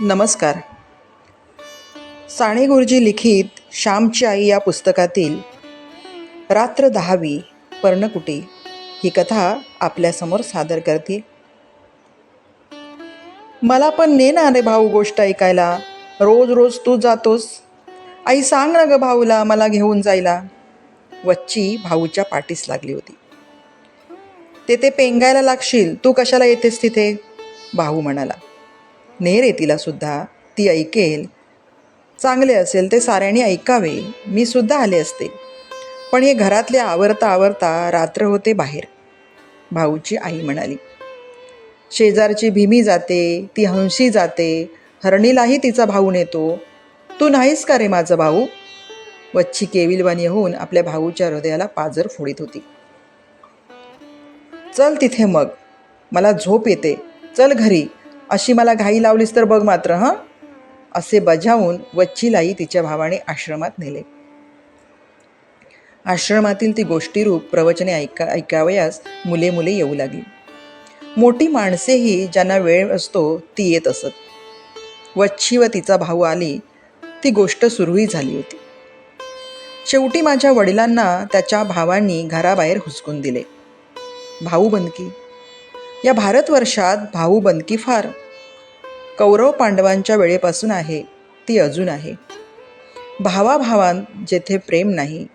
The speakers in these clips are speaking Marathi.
नमस्कार. साने गुरुजी लिखित श्यामची आई या पुस्तकातील रात्र दहावी पर्णकुटी ही कथा आपल्यासमोर सादर करतील. मला पण ने ना रे भाऊ गोष्ट ऐकायला. रोज रोज तू जातोस. आई सांग ना ग भाऊला मला घेऊन जायला. वच्ची भाऊच्या पाठीस लागली होती. ते ते पेंगायला लागशील. तू कशाला येतेस तिथे? भाऊ म्हणाला. नेर रे सुद्धा. ती ऐकेल. चांगले असेल ते साऱ्यांनी ऐकावे. मी सुद्धा आले असते. पण हे घरातले आवरता आवरता रात्र होते बाहेर. भाऊची आई म्हणाली शेजारची भीमी जाते ती हंशी जाते. हरणीलाही तिचा भाऊ नेतो. तू नाहीस का रे माझा भाऊ? वच्ची केविलवाणी होऊन आपल्या भाऊच्या हृदयाला पाजर फोडीत होती. चल तिथे मग. मला झोप येते. चल घरी. अशी मला घाई लावलीस तर बघ मात्र हां? असे बजावून वच्चीलाही तिच्या भावाने आश्रमात नेले. आश्रमातील ती गोष्टीरूप प्रवचने ऐका ऐकावयास मुले मुले येऊ लागली. मोठी माणसेही ज्यांना वेळ असतो ती येत असत. वच्छी व तिचा भाऊ आली ती गोष्ट सुरूही झाली होती. शेवटी माझ्या वडिलांना त्याच्या भावांनी घराबाहेर हुसकून दिले. भाऊ बनकी या भारतवर्षात भाऊ बनकी फार. कौरव पांडवांच्या वेळेपासून आहे ती अजून आहे. भावाभावांत जेथे प्रेम नाही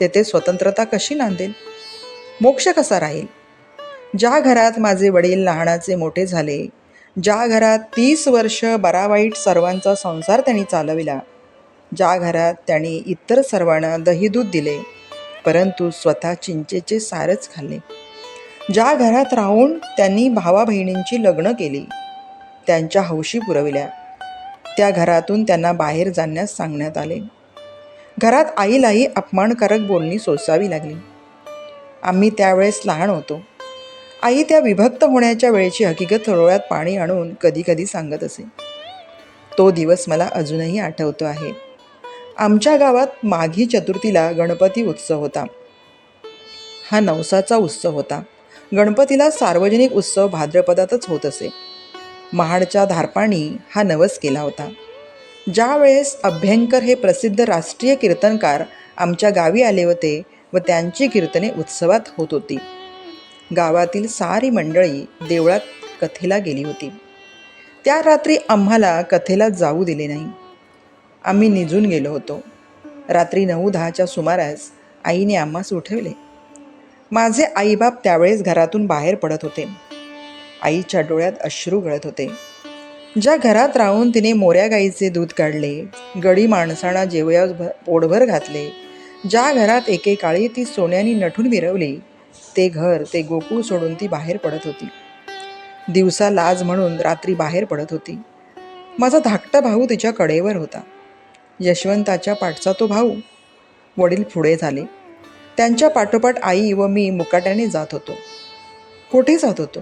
तेथे स्वतंत्रता कशी नांदेल? मोक्ष कसा राहील? ज्या घरात माझे वडील लहानाचे मोठे झाले ज्या घरात तीस वर्ष बरावाईट सर्वांचा संसार त्यांनी चालविला ज्या घरात त्यांनी इतर सर्वांना दहीदूध दिले परंतु स्वतः चिंचेचे सारच खाल्ले. ज्या घरात राहून त्यांनी भावा बहिणींची लग्न केली त्यांच्या हौशी पुरविल्या. त्या घरातून त्यांना बाहेर जाण्यास सांगण्यात आले. घरात आईलाही अपमानकारक बोलणी सोसावी लागली. आम्ही त्यावेळेस लहान होतो. आई त्या विभक्त होण्याच्या वेळेची हकीकत थोडक्यात पाणी आणून कधीकधी सांगत असे. तो दिवस मला अजूनही आठवतो आहे. आमच्या गावात माघी चतुर्थीला गणपती उत्सव होता. हा नवसाचा उत्सव होता. गणपतीला सार्वजनिक उत्सव भाद्रपदातच होत असे. महाडच्या धारपाणी हा नवस केला होता. ज्यावेळेस अभ्यंकर हे प्रसिद्ध राष्ट्रीय कीर्तनकार आमच्या गावी आले होते व त्यांची कीर्तने उत्सवात होत होती. गावातील सारी मंडळी देवळात कथेला गेली होती. त्या रात्री आम्हाला कथेला जाऊ दिले नाही. आम्ही निजून गेलो होतो. रात्री नऊ दहाच्या सुमारास आईने आम्हास उठवले. माझे आईबाप त्यावेळेस घरातून बाहेर पडत होते. आईच्या डोळ्यात अश्रू गळत होते. ज्या घरात राहून तिने मोऱ्या गाईचे दूध काढले गडी माणसांना जेवया पोटभर घातले ज्या घरात एकेकाळी ती सोन्यानी नटून मिरवली ते घर ते गोकुळ सोडून ती बाहेर पडत होती. दिवसा लाज म्हणून रात्री बाहेर पडत होती. माझा धाकटा भाऊ तिच्या कडेवर होता. यशवंताच्या पाठचा तो भाऊ वडील पुढे झाले. त्यांच्या पाठोपाठ आई व मी मुकाट्याने जात होतो. कुठे जात होतो?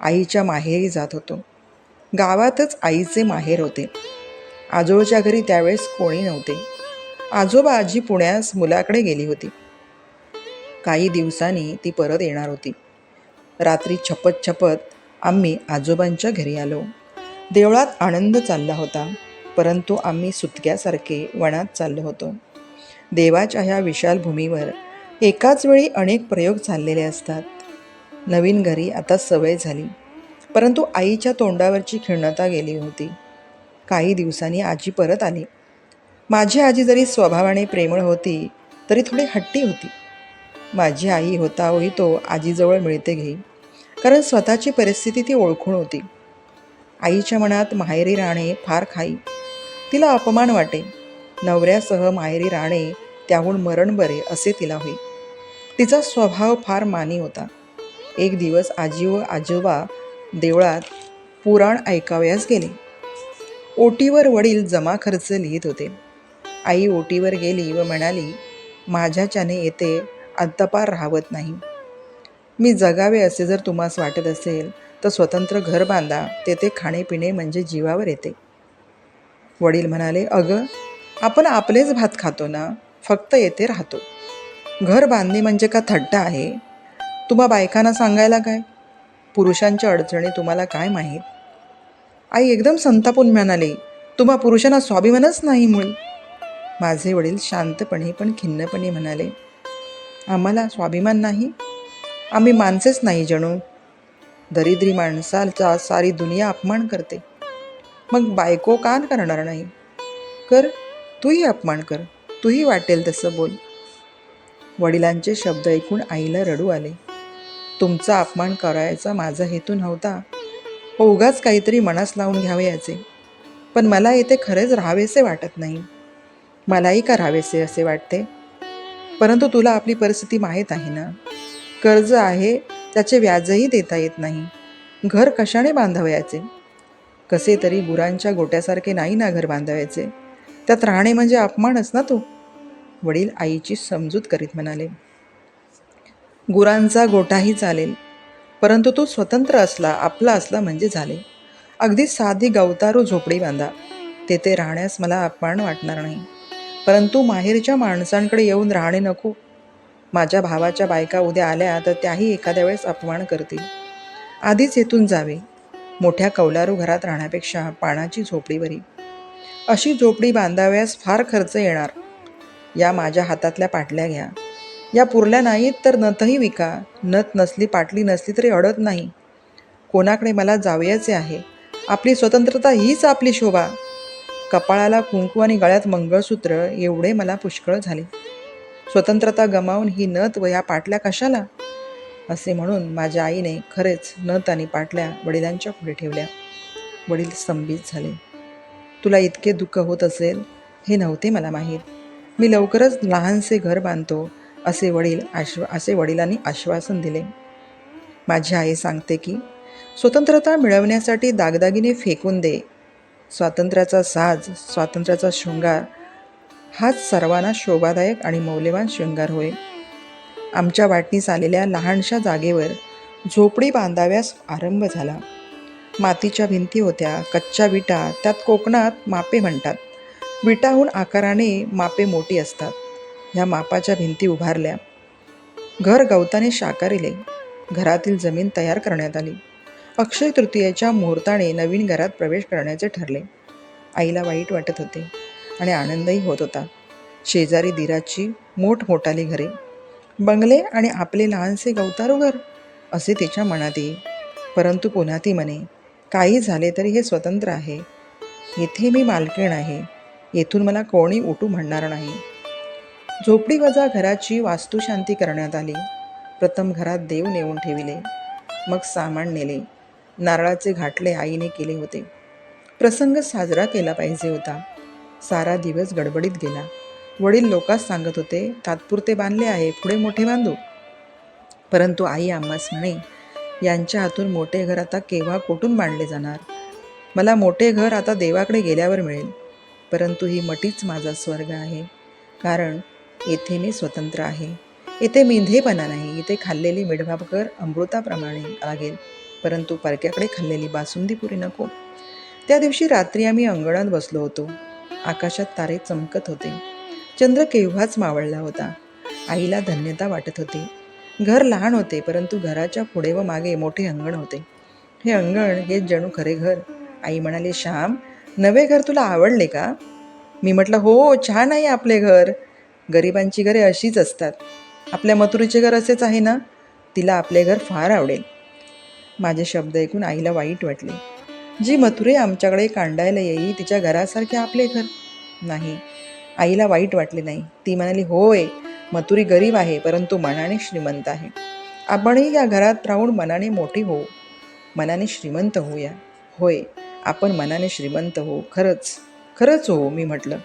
आईच्या माहेरी जात होतो. गावातच आईचे माहेर होते. आजोळच्या घरी त्यावेळेस कोणी नव्हते. आजोबा आजी पुण्यास मुलाकडे गेली होती. काही दिवसांनी ती परत येणार होती. रात्री छपत छपत आम्ही आजोबांच्या घरी आलो. देवळात आनंद चालला होता परंतु आम्ही सुतक्यासारखे वनात चाललो होतो. देवाच्या ह्या विशाल भूमीवर एकाच वेळी अनेक प्रयोग चाललेले असतात. नवीन घरी आता सवय झाली. परंतु आईच्या तोंडावरची खिणता गेली होती. काही दिवसांनी आजी परत आली. माझी आजी जरी स्वभावाने प्रेमळ होती तरी थोडी हट्टी होती. माझी आई होता होई तो आजीजवळ मिळते घेई. कारण स्वतःची परिस्थिती ती ओळखून होती. आईच्या मनात माहेरी राहणे फार खाई. तिला अपमान वाटे. नवऱ्यासह माहेरी राहणे त्याहून मरण बरे असे तिला होई. तिचा स्वभाव फार मानी होता. एक दिवस आजी व आजोबा देवळात पुराण ऐकावयास गेले. ओटीवर वडील जमा खर्च लिहित होते. आई ओटीवर गेली व म्हणाली माझ्याच्याने येते अद्दपार राहवत नाही. मी जगावे असे जर तुम्हास वाटत असेल तर स्वतंत्र घर बांधा. तेथे खाणेपिणे म्हणजे जीवावर येते. वडील म्हणाले अगं आपण आपलेच भात खातो ना? फक्त येथे राहतो. घर बांधणे म्हणजे का थट्टा आहे? तुम्हा बायकांना सांगायला काय? पुरुषांच्या अडचणी तुम्हाला काय माहीत? आई एकदम संतापून म्हणाले तुम्हा पुरुषांना स्वाभिमानच नाही मुळी माझे वडील शांतपणे पण खिन्नपणे म्हणाले आम्हाला स्वाभिमान नाही? आम्ही माणसेच नाही जणू. दरिद्री माणसाचा सारी दुनिया अपमान करते. मग बायको का करणार नाही? कर तूही अपमान कर. तूही वाटेल तसं बोल. वडिलांचे शब्द ऐकून आईला रडू आले. तुमचा अपमान करायचा माझा हेतू नव्हता. हो, उगाच काहीतरी मनास लावून घ्यावे याचे. पण मला येथे खरेच राहावेसे वाटत नाही. मलाही का राहावेसे असे वाटते? परंतु तुला आपली परिस्थिती माहीत आहे ना? कर्ज आहे त्याचे व्याजही देता येत नाही. घर कशाने बांधावयाचे? कसे तरी गुरांच्या गोट्यासारखे नाही ना घर बांधावयाचे? त्यात राहणे म्हणजे अपमानच ना तू? वडील आईची समजूत करीत म्हणाले गुरांचा गोठाही चालेल परंतु तो स्वतंत्र असला आपला असला म्हणजे झाले. अगदी साधी गवतारू झोपडी बांधा तेथे राहण्यास मला अपमान वाटणार नाही. परंतु माहेरच्या माणसांकडे येऊन राहणे नको. माझ्या भावाच्या बायका उद्या आल्या तर त्याही एखाद्या वेळेस अपमान करतील. आधीच येथून जावे. मोठ्या कौलारू घरात राहण्यापेक्षा पाण्याची झोपडी बरी. अशी झोपडी बांधाव्यास फार खर्च येणार. या माझ्या हातातल्या पाटल्या घ्या. या पुरल्या नाहीत तर नथही विका. नथ नसली पाटली नसली तरी अडत नाही. कोणाकडे मला जावयाचे आहे? आपली स्वतंत्रता हीच आपली शोभा. कपाळाला कुंकू आणि गळ्यात मंगळसूत्र एवढे मला पुष्कळ झाले. स्वतंत्रता गमावून ही नथ व या पाटल्या कशाला? असे म्हणून माझ्या आईने खरेच नथ आणि पाटल्या वडिलांच्या पुढे ठेवल्या. वडील स्तंभित झाले. तुला इतके दुःख होत असेल हे नव्हते मला माहीत. मी लवकरच लहानसे घर बांधतो असे वडील आश्वा असे वडिलांनी आश्वासन दिले. माझी आई सांगते की स्वतंत्रता मिळवण्यासाठी दागदागिने फेकून दे. स्वातंत्र्याचा साज स्वातंत्र्याचा शृंगार हाच सर्वांना शोभादायक आणि मौल्यवान शृंगार होय. आमच्या वाटणीस आलेल्या लहानशा जागेवर झोपडी बांधाव्यास आरंभ झाला. मातीच्या भिंती होत्या कच्च्या विटा त्यात कोकणात मापे म्हणतात. विटाहून आकाराने मापे मोठी असतात. ह्या मापाच्या भिंती उभारल्या. घर गवताने शाकारिले. घरातील जमीन तयार करण्यात आली. अक्षय तृतीयेच्या मुहूर्ताने नवीन घरात प्रवेश करण्याचे ठरले. आईला वाईट वाटत होते आणि आनंदही होत होता. शेजारी दिराची मोठमोठाली घरे. बंगले आणि आपले लहानसे गवतारू घर असे तिच्या मनात येई. परंतु पुन्हा ती म्हणे काही झाले तरी हे स्वतंत्र आहे. येथे मी मालकीण आहे. येथून मला कोणी उठू म्हणणार नाही. झोपडी वजा घराची वास्तुशांती करण्यात आली. प्रथम घरात देव नेऊन ठेविले. मग सामान नेले. नारळाचे घाटले आईने केले होते. प्रसंग साजरा केला पाहिजे होता. सारा दिवस गडबडीत गेला. वडील लोकांस सांगत होते तात्पुरते बांधले आहे पुढे मोठे बांधू. परंतु आई आम्हास म्हणे यांच्या हातून मोठे घर आता केव्हा कोठून बांधले जाणार? मला मोठे घर आता देवाकडे गेल्यावर मिळेल. परंतु ही मटीच माझा स्वर्ग आहे. कारण येथे मी स्वतंत्र आहे. इथे मेंधेपणा नाही. इथे खाल्लेली मिठभाकर अमृताप्रमाणे लागेल. परंतु परक्याकडे खाल्लेली बासुंदी पुरी नको. त्या दिवशी रात्री आम्ही अंगणात बसलो होतो. आकाशात तारे चमकत होते. चंद्र केव्हाच मावळला होता. आईला धन्यता वाटत होती. घर लहान होते परंतु घराच्या पुढे व मागे मोठे अंगण होते. हे अंगण हे जणू खरे घर. आई म्हणाली श्याम नवे घर तुला आवडले का? मी म्हटलं हो छान आहे आपले घर. गरिबांची घरे अशीच असतात. आपल्या मथुरीचे घर असेच आहे ना? तिला आपले घर फार आवडेल. माझे शब्द ऐकून आईला वाईट वाटले. जी मथुरे आमच्याकडे कांडायला येई तिच्या घरासारखे आपले घर. नाही. आईला वाईट वाटले नाही. ती म्हणाली होय मथुरी गरीब आहे परंतु मनाने श्रीमंत आहे. आपणही या घरात राहून मनाने मोठी होऊ. मनाने श्रीमंत होऊया. होय आपण मनाने श्रीमंत हो खरंच. खरंच हो मी म्हटलं.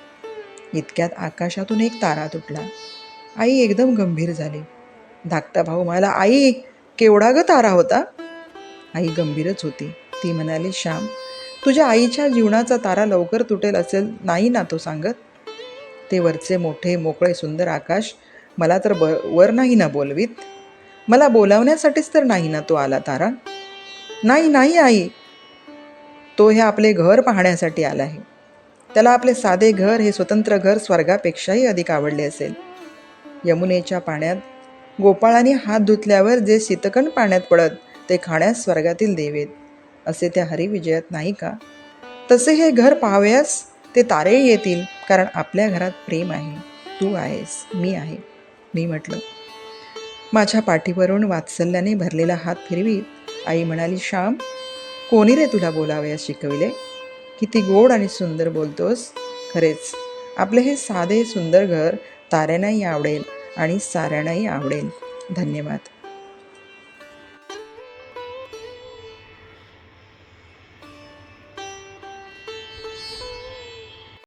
इतक्यात आकाशातून एक तारा तुटला. आई एकदम गंभीर झाली. धाकटा भाऊ म्हणाला आई केवढा ग तारा होता? आई गंभीरच होती. ती म्हणाली श्याम तुझ्या आईच्या जीवनाचा तारा लवकर तुटेल असेल नाही ना तो सांगत? ते वरचे मोठे मोकळे सुंदर आकाश मला तर ब वर नाही ना बोलवीत. मला बोलावण्यासाठीच तर नाही ना तो आला तारा. नाही नाही आई. तो हे आपले घर पाहण्यासाठी आला आहे. त्याला आपले साधे घर हे स्वतंत्र घर स्वर्गापेक्षाही अधिक आवडले असेल. यमुनेच्या पाण्यात गोपाळाने हात धुतल्यावर जे शीतकण पाण्यात पडत ते खाण्यास स्वर्गातील देवेत असे त्या हरिविजयात नाही का? तसे हे घर पाहावयास ते तारे येतील कारण आपल्या घरात प्रेम आहे. तू आहेस मी आहे. मी म्हटलं. माझ्या पाठीवरून वात्सल्याने भरलेला हात फिरवीत आई म्हणाली श्याम कोणी रे तुला बोलावयास शिकविले? किती गोड आणि सुंदर बोलतोस. खरेच आपले हे साधे सुंदर घर ताऱ्यांनाही आवडेल आणि साऱ्यांनाही आवडेल. धन्यवाद.